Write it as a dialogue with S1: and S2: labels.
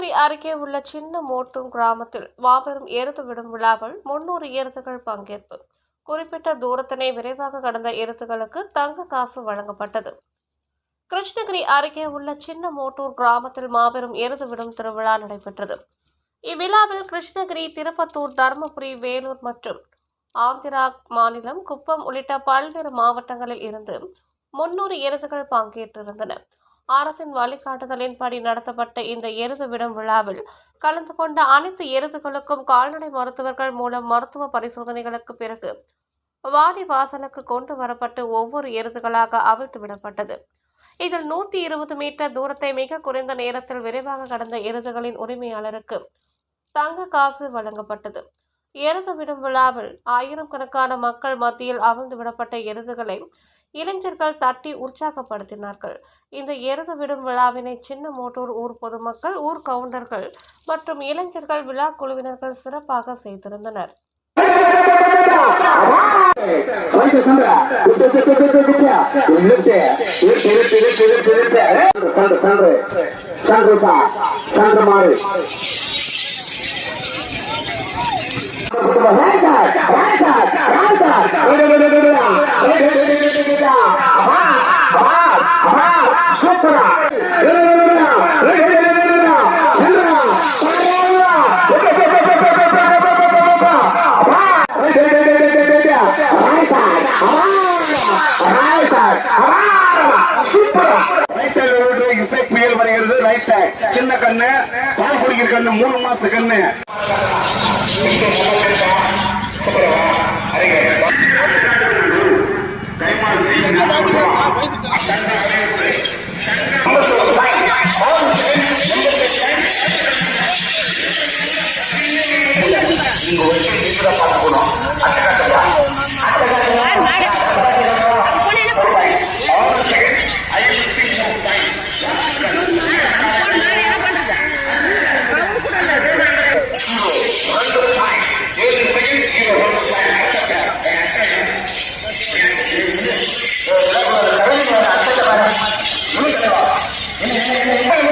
S1: அருகே உள்ள சின்ன மோட்டும் கிராமத்தில் மாபெரும் எருது விடும் விழாவில் முன்னூறு எருதுகள் பங்கேற்பு. குறிப்பிட்ட தூரத்தினை விரைவாக கடந்த எருதுகளுக்கு தங்க காசு வழங்கப்பட்டது. கிருஷ்ணகிரி அருகே உள்ள சின்ன மோட்டூர் கிராமத்தில் மாபெரும் எருது விடும் திருவிழா நடைபெற்றது. இவ்விழாவில் கிருஷ்ணகிரி திருப்பத்தூர் தருமபுரி வேலூர் மற்றும் ஆந்திரா மாநிலம் குப்பம் உள்ளிட்ட பல்வேறு மாவட்டங்களில் இருந்து முன்னூறு எருதுகள் பங்கேற்றிருந்தன. அரசின் வழிகாட்டுதலின்படி நடத்தப்பட்ட இந்த எருது விடும் விழாவில் கலந்து கொண்ட அனைத்து எருதுகளுக்கும் கால்நடை மருத்துவர்கள் மூலம் மருத்துவ பரிசோதனைகளுக்கு பிறகு வாடி வாசலுக்கு கொண்டு வரப்பட்டு ஒவ்வொரு எருதுகளாக அவிழ்த்து விடப்பட்டது. இதில் நூத்தி இருபது மீட்டர் தூரத்தை மிக குறைந்த நேரத்தில் விரைவாக கடந்த எருதுகளின் உரிமையாளருக்கு தங்க காசு வழங்கப்பட்டது. எருது விடும் விழாவில் ஆயிரம் கணக்கான மக்கள் மத்தியில் அவிழ்ந்து விடப்பட்ட எருதுகளை இளைஞர்கள் தட்டி உற்சாகப்படுத்தினார்கள் இந்த எருது விடும் விழாவினை சின்ன மோட்டூர் ஊர் பொதுமக்கள் ஊர் கவுண்டர்கள் மற்றும் இளைஞர்கள் விழா குழுவினர்கள் சிறப்பாக செய்திருந்தனர்
S2: வாய்க்கு சண்டை. விட்டு, விட்டு, சூப்பரா
S3: இசைப்புயல் வருகிறது ரைட் சைட் சின்ன கண்ணு பால் குடிக்கிற கண்ணு மூணு மாச கண்ணு.
S4: இங்க வச்சு இருக்கிற பார்த்து போனோம் அத்தை காட்டுப்பா அத்தை Thank you.